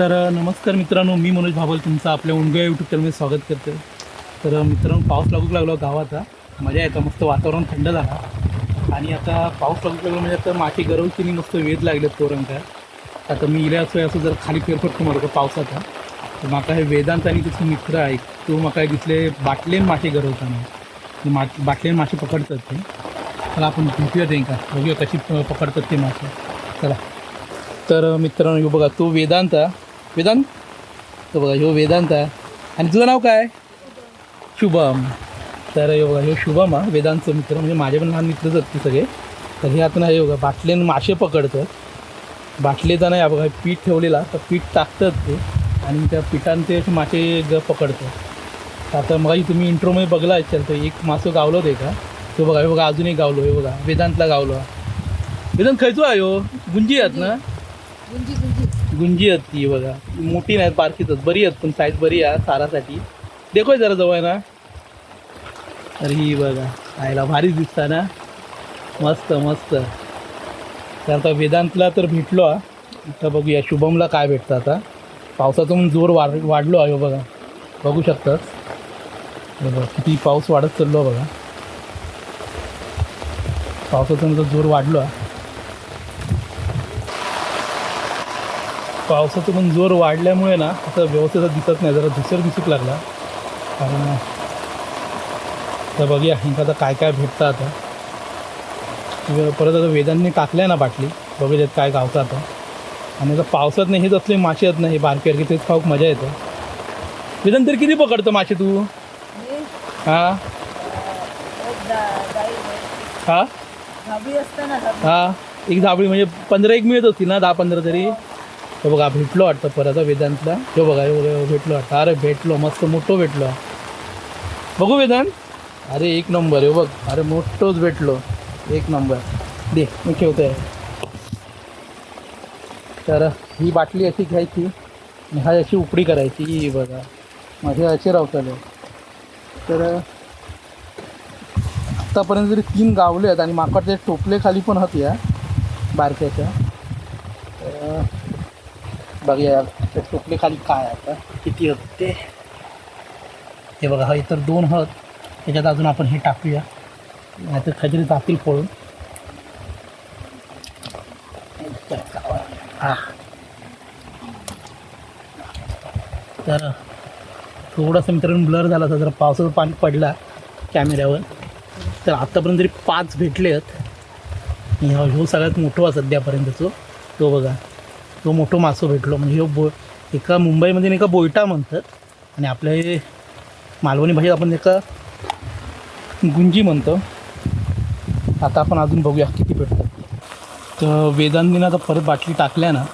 तर नमस्कार मित्रांनो मी मनोज भाबल तुमचं आपल्या उंडगा यूट्यूब चॅनलमध्ये स्वागत करते तर मित्रांनो पाऊस लागू लागला गावाचा मजा येतं मस्त वातावरण थंड झाला. आणि आता पाऊस लागू लागला म्हणजे आता माती गरवतीने मस्त वेध लागलेत पोरांका आता मी इले असो असं जर खाली फेरफटतो मला पावसाचा. तर म्हाका हे वेदांत आणि तुझे मित्र आहे तो म्हाका दिसले बाटलेन मासे गरवताना. मा बाटलेन मासे पकडतात ते. चला आपण भेटूया का बघूया कशी पकडतात ते मासे चला. तर मित्रांनो बघा तो वेदांत आहे वेदांत? तो बघा ह्यो वेदांत आहे. आणि तुझं नाव काय? शुभम. तर हे बघा ह्यो शुभम हा वेदांतचं मित्र म्हणजे माझे पण लहान मित्रच आहेत ते सगळे. तर हे आता नाही बघा बाटलेन मासे पकडतात. बाटलेचा नाही बघा पीठ ठेवलेला तर पीठ टाकतात ते. आणि त्या पिठान ते मासे ग पकडतात. तर आता मग तुम्ही इंट्रोमध्ये बघला असेल तर एक मासं गावलं ते का तो बघा हे बघा अजून एक गावलो हे बघा वेदांतला गावलो. वेदांत खायचो आहे हो? गुंजी आहेत ना? गुंजी. गुंजी आहेत ती बघा. मोठी नाहीत बारकीच बरी आहेत पण साईज बरी आहे सारासाठी. देखोय जरा जवळ ना. तर ही बघा. आईला भारीच दिसता ना. मस्त मस्त. तर आता वेदांतला तर भेटलो आता बघूया शुभमला काय भेटतं आता. पावसाचा पण जोर वाढ वाढलो आहे हो बघा बघू शकतात बघा किती पाऊस वाढत चाललो बघा. पावसाचा पण जोर वाढलो आहे. पावसाचं पण जोर वाढल्यामुळे ना असं व्यवस्थित दिसत नाही. जरा धुसर दिसूक लागला. कारण तर बघूया ఇంకా आता काय काय भेटतं आता. परत आता वेदांनी टाकलं आहे ना बाटली. बघूया त्यात काय गावतं आता. आणि आता पावसात नाही हेच असले मासे आहेत ना हे बारके बारके तेच खाऊक मजा येतं. वेदांत तरी किती पकडतो मासे तू? हे? हां? हां? एक धाबळी म्हणजे पंधरा एक मिळत असतील ना दहा पंधरा तरी? तो बघा भेटलो वाटतं परत वेदांतला. तो बघा हे बघा, भेटलो वाटतं. अरे भेटलो मस्त मोठं भेटलो. बघू वेदांत. अरे एक नंबर हे बघ. अरे मोठंच भेटलो. एक नंबर. दे मी ठेवतो आहे तर ही बाटली अशी घ्यायची आणि हा अशी उपडी करायची. ही बघा. माझे असे रावतले. तर आत्तापर्यंत जरी तीन गावले आहेत आणि माकडचे टोपले खाली पण आहेत या बारक्याच्या. बघूया त्या टोपले खाली काय आता किती होत ते. हे बघा हा इतर दोन आहेत त्याच्यात अजून आपण हे टाकूया. नाहीतर खजरी जातील पळून. हा. तर थोडासा मित्रांनो ब्लर झाला होता जर पावसाचं पाणी पडला कॅमेऱ्यावर. तर आत्तापर्यंत तरी पाच भेटले आहेत ह्यो हो सगळ्यात मोठं आहे सध्यापर्यंतचो. तो बघा. तो मोठं मासं भेटलो. म्हणजे बो एका मुंबईमध्ये एका बोयटा म्हणतात. आणि आपल्या हे मालवणी भाषेत आपण एका गुंजी म्हणतो. आता आपण अजून बघूया किती भेटतात तर वेदांतीनं आता परत बाटली टाकल्या ना.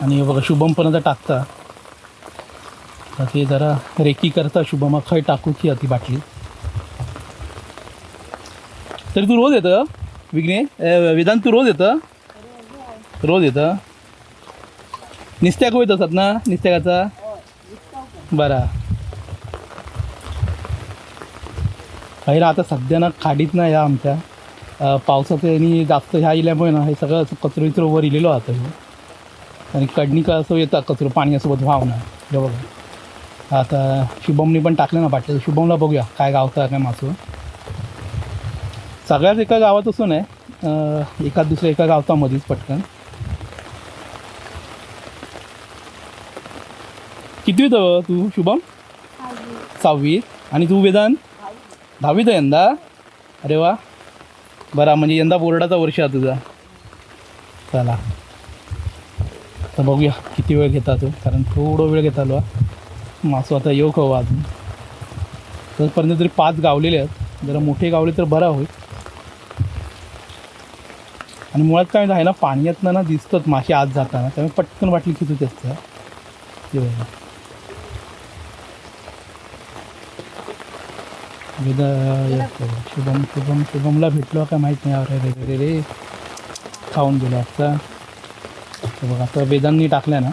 आणि बघा शुभम पण आता टाकता. तर ते जरा रेकी करता शुभमा. खय टाकूची ती बाटली. तरी तू रोज येतं? विघ्ने? वेदांत तू रोज येतं? रोज येतं? निस्त्याक होईत असतात ना? निस्त्याकाचा? बरा. पहिला आता सध्या ना खाडीत ना या आमच्या. पावसाचं आणि जास्त ह्या इल्यामुळे ना हे सगळं असं कचरो इतर वर इलेलो आता हे आणि कडणी का असं येतात कचरो पाण्यासोबत वाहणं हे बघा. आता शुभमने पण टाकलं ना बाटल्या शुभमला बघूया काय गावतं काय मासं. सगळ्याच एका गावात असून आहे. एका दुसऱ्या एका गावतामध्येच पटकन. कितवीत तू शुभम? सहावीत आणि तू वेदांत? दहावीत आहे यंदा? अरे वा. बरा म्हणजे यंदा बोर्डाचा वर्ष आहे तुझा. चला. तर बघूया किती वेळ घेता तू कारण थोडं वेळ घेता आलो मासू आता येऊ हवा हो अजून? तोपर्यंत तरी पाच गावलेले आहेत. जरा मोठे गावले तर बरा होईल. आणि मुळात काय आहे ना पाण्यातनं ना दिसतात मासे आत जाताना. त्यामुळे पटकन वाटली की तू त्याचं ते बघा. वेदा- एक शुभम शुभम शुभमला भेटलो काय माहीत नाही. अरे रे रे रे. खाऊन गेलो आता. बघा आता वेदांनी टाकल्या ना.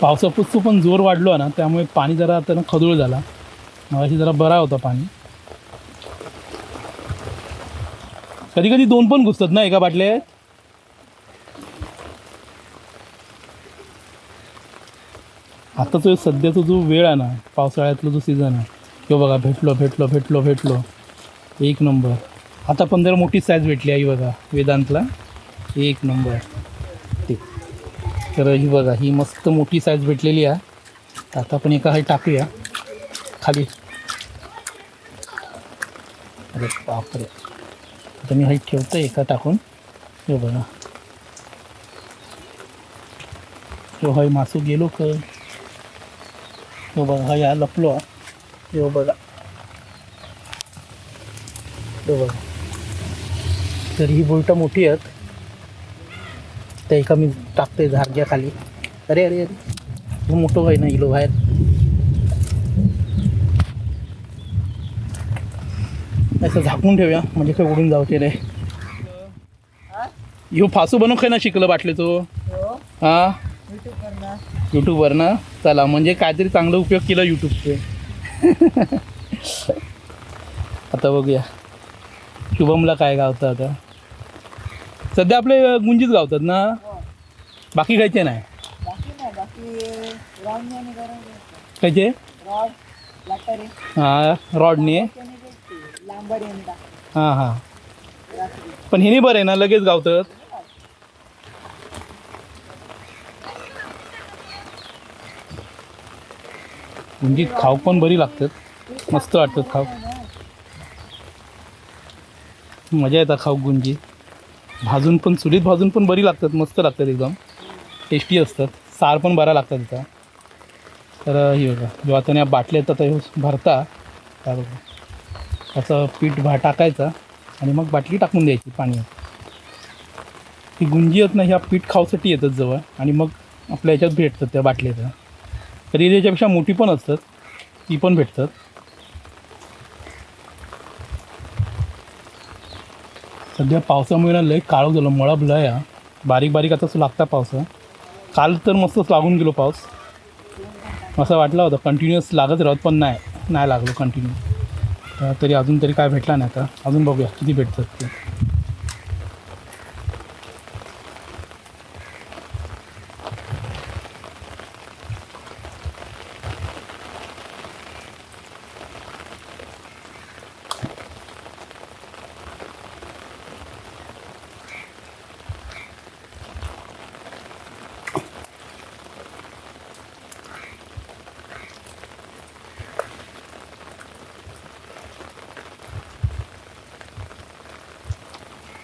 पावसापुस्त पण जोर वाढलो ना त्यामुळे पाणी जरा आता ना खदूळ झाला. मगाशी जरा बरा होता पाणी. कधी कधी दोन पण घुसतात ना एका बाटल्यात आता तो सध्याचा जो वेळ आहे ना पावसाळ्यातला जो सीझन आहे तो बघा भेटलो भेटलो भेटलो भेटलो. एक नंबर आता पण जरा मोठी साईज भेटली आहे ही बघा वेदांतला. एक नंबर ते. तर ही बघा ही मस्त मोठी साईज भेटलेली आहे. आता आपण एका हाई टाकूया. खाली. अरे बापरे. आता मी हाईट ठेवतो एका टाकून. हे बघा. हो हाय मासू गेलो का तो बघा हा या लपलो यो बघा. तो बघा. तर ही बोलटं मोठी आहेत. त्या एका मी टाकतोय झाडग्या खाली अरे अरे अरे. तू मोठं आहे ना इलो बाहेर. असं झाकून ठेवूया. म्हणजे काय उडून जाऊ ते रे. हा? ह्यो फासू बनवून खाय ना शिकलं बाटले तो हो? हा युट्यूबवर ना. यूट्यूबवर ना? चला म्हणजे काहीतरी चांगला उपयोग केला यूट्यूबचे आता बघूया. शुभमला काय गावतं आता सध्या आपले गुंजीच गावतात ना? बाकी खायचे नाही? खायचे? हां रॉडने? हां हां. पण हे नाही बरं आहे ना लगेच गावतात? गुंजीत खाऊ पण बरी लागतात. मस्त वाटतात खाऊ. मजा येतात खाऊ गुंजी. भाजून पण चुलीत भाजून पण बरी लागतात मस्त लागतात एकदम. टेस्टी असतात. सार पण बरा लागतात तिथं तर हे बघा जेव्हा त्याने बाटल्या येतात हे भरता. त्या बघा. त्याचं पीठ भा टाकायचं आणि मग बाटली टाकून द्यायची पाण्यात. ही गुंजी आहेत ना ह्या पीठ खाऊसाठी येतात जवळ. आणि मग आपल्या ह्याच्यात भेटतात त्या बाटल्याचं तरी त्याच्यापेक्षा मोठी पण असतात. ती पण भेटतात. सध्या पावसामुळे ना लय काळं झालं. मळब लय हा बारीक बारीक आता लागता पावसा. काल तर मस्तच लागून गेलो पाऊस. असं वाटलं होतं. कंटिन्युअस लागत राहत पण नाही. नाही लागलो कंटिन्यू तरी अजून तरी काय भेटला नाही आता. अजून बघूया. किती भेटतात ते.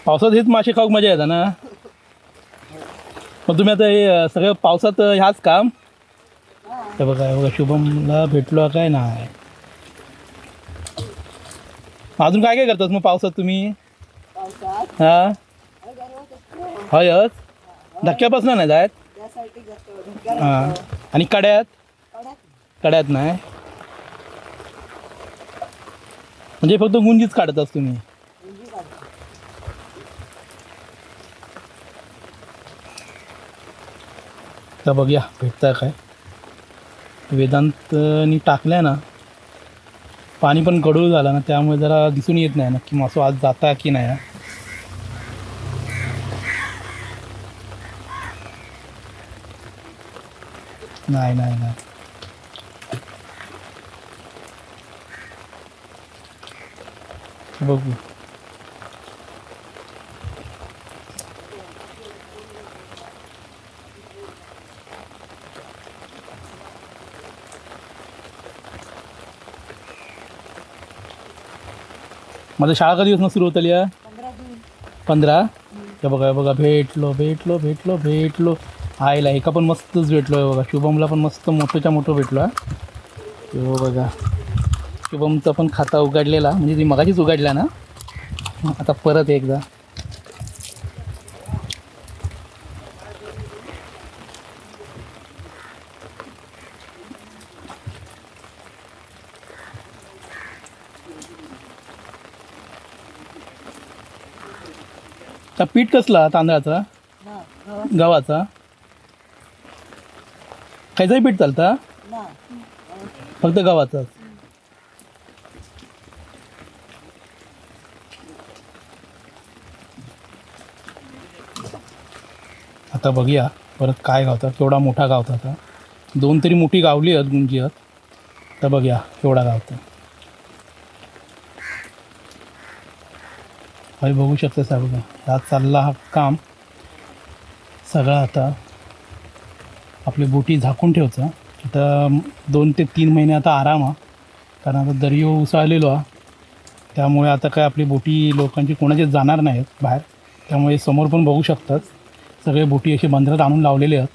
पावसात हेच मासे खाऊक मजा येतात ना? मग तुम्ही आता हे सगळं पावसात ह्याच काम? हे बघा बघा शुभमला भेटलो काय नाही? अजून काय काय करतात मग पावसात तुम्ही? हा? हयच? धक्क्यापासून नाही जायत? हां. आणि कड्यात? कड्यात? नाही? म्हणजे फक्त गुंजीच काढतात तुम्ही? तर बघूया भेटतं काय. वेदांतनी टाकल्या ना पाणी पण गडूळ झालं ना त्यामुळे जरा दिसून येत नाही नक्की मासो आज जाता की नाही. ना नाही नाही नाही. बघू. माझं शाळा कधीपासून सुरू होतली पंधरा हे बघा हे बघा भेटलो भेटलो भेटलो भेटलो. आईला एका पण मस्तच भेटलो आहे बघा. शुभमला पण मस्त मोठंच्या मोठं भेटलो आहे हो बघा. शुभमचा पण खाता उघडलेला म्हणजे ती मगाशीच उघडला ना? आता परत एकदा. त्या पीठ कसला? तांदळाचा? गव्हाचा? खायचंही पीठ चालतं? फक्त गव्हाचाच आता बघूया परत काय गावतात? केवढा मोठा गावता आता दोन तरी मोठी गावली आहेत गुंजी आहेत. तर बघूया केवढा गावतं भाई बघू शकता साहेब हा चालला हा काम. सगळा आता आपली बोटी झाकून ठेवचा आता दोन ते तीन महिने आता आराम हा. कारण आता दर्यो उसळलेलो हा. त्यामुळे आता काय आपली बोटी लोकांची कोणाची जाणार नाहीत बाहेर. त्यामुळे समोर पण बघू शकतात. सगळे बोटी असे बंदरात आणून लावलेले आहेत.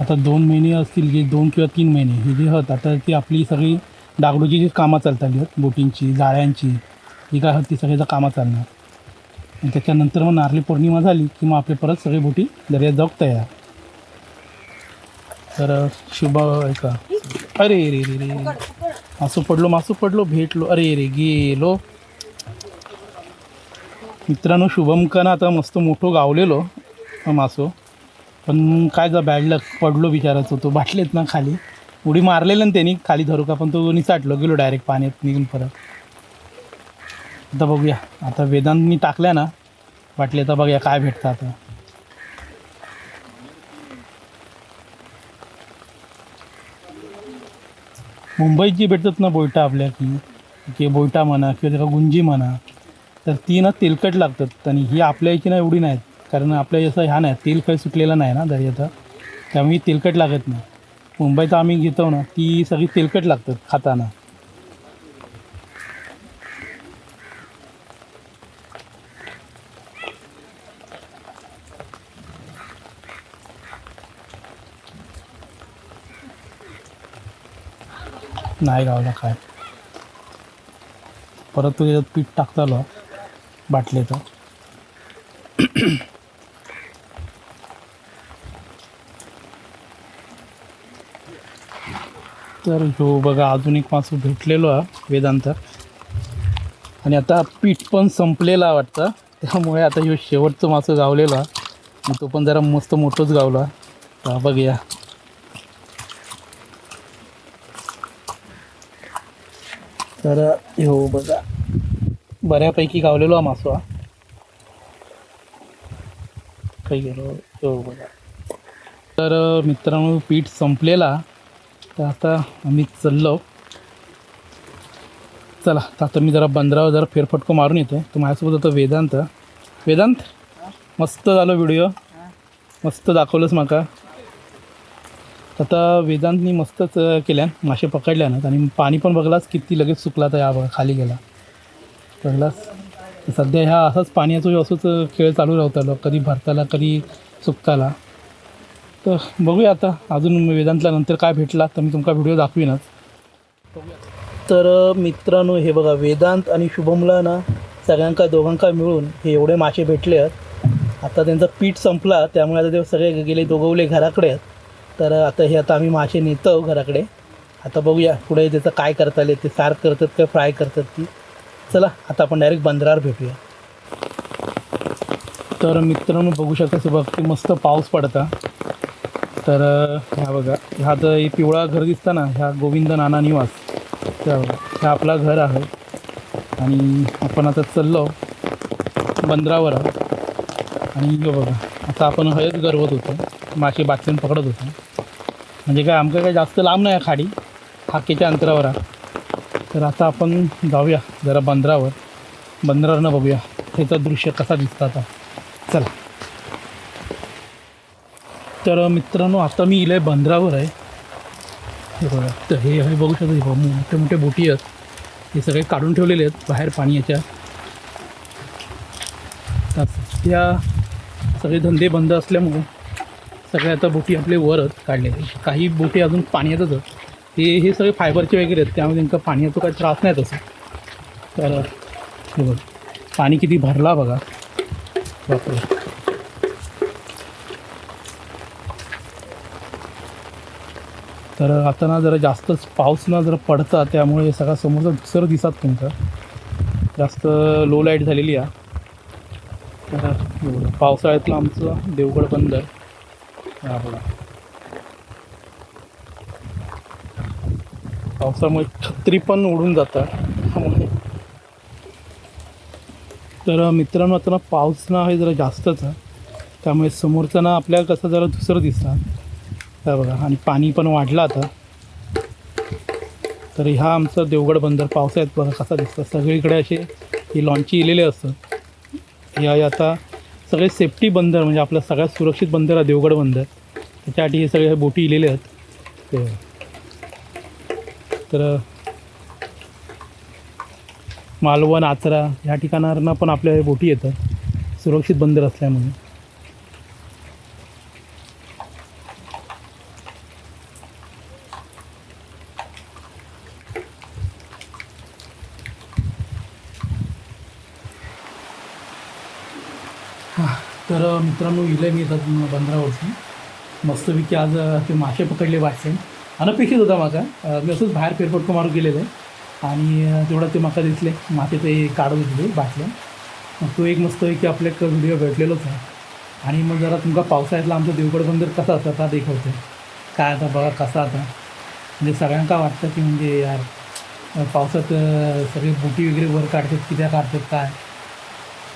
आता दोन महिने असतील जे दोन किंवा तीन महिने. हे जे आहेत आता ती आपली सगळी डागडूची जी कामं चालताली आहेत बोटींची जाळ्यांची जी काय ती सगळी कामं चालणार. आणि त्याच्यानंतर मग नारळी पौर्णिमा झाली की मग आपले परत सगळे बोटी दर्यात जाऊ तयार. तर शुभ ऐका अरे रे रे रे मासू पडलो मासू पडलो भेटलो. अरे रे गेलो. मित्रांनो शुभमकानं आता मस्त मोठं गावलेलो मासो. पण काय जा बॅड लक पडलो बिचाराचं तो बाटलेत ना खाली. उडी मारलेलं ना त्यांनी खाली धरू का? पण तो निसाटलो गेलो डायरेक्ट पाण्यात निघून परत. आता बघूया. आता वेदांतनी टाकल्या ना वाटले तर बघूया काय भेटतं आता. मुंबईत जी भेटतात ना बोयटा आपल्या की की बोयटा म्हणा किंवा त्याला गुंजी म्हणा तर ती ना तेलकट लागतात. आणि ही आपल्या याची ना एवढी नाहीत. कारण आपल्या जसं ह्या नाही तेल काही सुटलेलं नाही ना दर्याचा त्यामुळे तेलकट लागत नाही. मुंबईत आम्ही घेतो ना ती सगळी तेलकट लागतात खाताना. नाही गावला काय परत तो त्याच्यात पीठ टाकतालो आलं तर तर ह्यो बघा अजून एक मासू भेटलेलो आहे वेदांत. आणि आता पीठ पण संपलेला वाटतं. त्यामुळे आता ह्यो शेवटचं मासं गावलेला आणि तो पण जरा मस्त मोठंच गावला तर बघूया. तर हो बघा बऱ्यापैकी गावलेलो हा मासो हा. काही गेलो हो बघा. तर मित्रांनो पीठ संपलेला तर आता आम्ही चाललो. चला तर आता मी जरा बंदरावर जरा फेरफटको मारून येतो तर माझ्यासोबत होतो वेदांत. वेदांत मस्त झालं व्हिडिओ मस्त दाखवलंच माका. आता वेदांतनी मस्तच केल्यान. मासे पकडल्या आणि पाणी पण बघलास किती लगेच सुकला तर या बघा खाली गेला. बघलास. सध्या ह्या असंच पाण्याचं असंच खेळ चालू राहतालो कधी भरताला कधी सुकताला. तर बघूया आता. अजून वेदांतला नंतर काय भेटला तर मी तुमका व्हिडिओ दाखवीनच. तर मित्रांनो हे बघा वेदांत आणि शुभमला ना सगळ्यांका दोघांका मिळून हे एवढे मासे भेटले आहेत. आता त्यांचं पीठ संपला त्यामुळे आता ते सगळे गेले दोघवले घराकडे आहेत. तर आता हे आता आम्ही मासे नेतो घराकडे. आता बघूया पुढे त्याचं काय करता आले ते सार करतात का फ्राय करतात ती. चला आता आपण डायरेक्ट बंदरावर भेटूया. तर मित्रांनो बघू शकता बघ ते मस्त पाऊस पडता. तर ह्या बघा. ह्या तर पिवळा घर दिसता ना ह्या गोविंद नाना निवास. त्या बघा. ह्या आपला घर आहे. आणि आपण आता चाललो बंदरावर. आहोत. आणि हे बघा. आता आपण हयच गरवत होतो. मासे बाटलीन पकडत होतो. म्हणजे काय आमचं काय जास्त लांब नाही आहे खाडी. हाकेच्या अंतरावर आहे तर आता आपण जाऊया जरा बंदरावर. बंदरावरनं बघूया. त्याचं दृश्य कसा दिसतं आता. चला. तर मित्रांनो आता मी इले बंदरावर आहे. हे बघा तर हे हे बघू शकतो हे बघा, मोठे मोठे बोटी आहेत. हे सगळे काढून ठेवलेले आहेत बाहेर पाणी याच्या तर सध्या सगळे धंदे बंद असल्यामुळे सगळे आता बोटी आपले वर आहेत काढलेले काही बोटी अजून पाण्यातच आहेत. हे हे सगळे फायबरचे वगैरे आहेत त्यामुळे त्यांचा पाण्याचा काही त्रास नाही तसं. तर हे बघ पाणी किती भरला बघा. बापरे. तर आता ना जरा जास्तच पाऊस ना जरा पडता त्यामुळे सगळा समोरचा दुसरं दिसत तुमचं जास्त लो लाइट झालेली आहे. तर एवढं. पावसाळ्यातलं आमचं देवगड बंदर हा बघा. पावसामुळे छत्री पण उडून जातात. त्यामुळे. तर मित्रांनो आता ना पाऊस ना हे जरा जास्तच आहे. त्यामुळे समोरचं ना आपल्याला कसं जरा दुसरं दिसतं. त्या बघा आणि पाणी पण वाढलं आता. तर हा आमचं देवगड बंदर पावसाळ्यात बघा कसा दिसतं सगळीकडे असे ही लॉन्ची इलेले असतात. या आता सगळे सेफ्टी बंदर म्हणजे आपलं सगळ्यात सुरक्षित बंदर आहे देवगड बंदर. त्याच्यासाठी हे सगळे बोटी इलेले आहेत. ते तर मालवण आचरा ह्या ठिकाणावरनं पण आपल्या बोटी येतात. सुरक्षित बंदर असल्यामुळे. तर मित्रांनो इले मी येतात बंदरावरती मस्तपैकी आज ते मासे पकडले वाचले अनपेक्षित होता माझा. मी असंच बाहेर फेरफटको मारून गेलेलं. आहे आणि तेवढा तेवढं ते माका दिसले मासे ते काढत होते बाटल्या. मग तो एक मस्तपैकी आपल्या एक व्हिडिओ भेटलेलोच आहे. आणि मग जरा तुमका पावसाळ्यातला आमचं देवगड बंदर कसा असतं आता दाखवते. काय आता बघा कसा आता. म्हणजे सगळ्यांका वाटतं की म्हणजे यार पावसात सगळे बोटी वगैरे वर काढतात कित्या काढतात काय?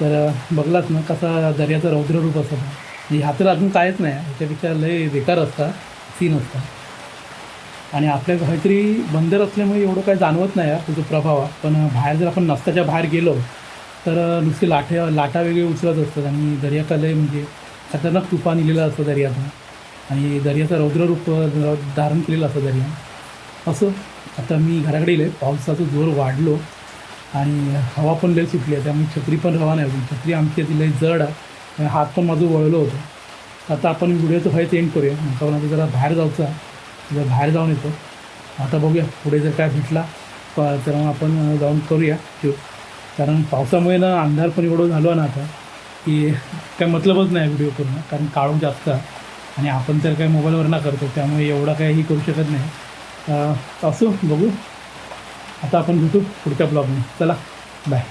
तर बघलाच ना कसा दर्याचं रौद्र रूप असतं. म्हणजे ह्याचं अजून कायच नाही. ह्याच्यापेक्षा लय बेकार असता. सीन असता. आणि आपल्या काहीतरी बंदर असल्यामुळे एवढं काय जाणवत नाही आहे त्याचा प्रभाव. आहे. पण बाहेर जर आपण नसताच्या बाहेर गेलो तर नुसती लाटे लाटा वेगळे उचलत असतात. आणि दर्याका लय म्हणजे खतरनाक तुफान इलेलं असतं दर्यातून. आणि दर्याचा रौद्ररूप धारण केलेलं असतं दर्या असं आता मी घराकडे येईल पावसाचा जोर वाढलो. आणि हवा पण लई सुटली आहे त्यामुळे छत्री पण हवा नाही अजून. छत्री आमची ती लई जड आहे. हात पण माझं वळलो होतो. आता आपण व्हिडिओचं व्हायचं एंड करूया. कारण आता जरा बाहेर जायचं जरा बाहेर जाऊन येतो. आता बघूया पुढे जर काय भेटला तर मग आपण जाऊन करूया. शूट कारण पावसामुळे ना अंधार पण एवढं झालो ना आता की काय मतलबच नाही व्हिडिओ करणं. कारण काळू जास्त आणि आपण तर काय मोबाईलवर ना करतो त्यामुळे एवढा काही करू शकत नाही. असो बघू. आता आपण भेटू पुढच्या ब्लॉगने चला बाय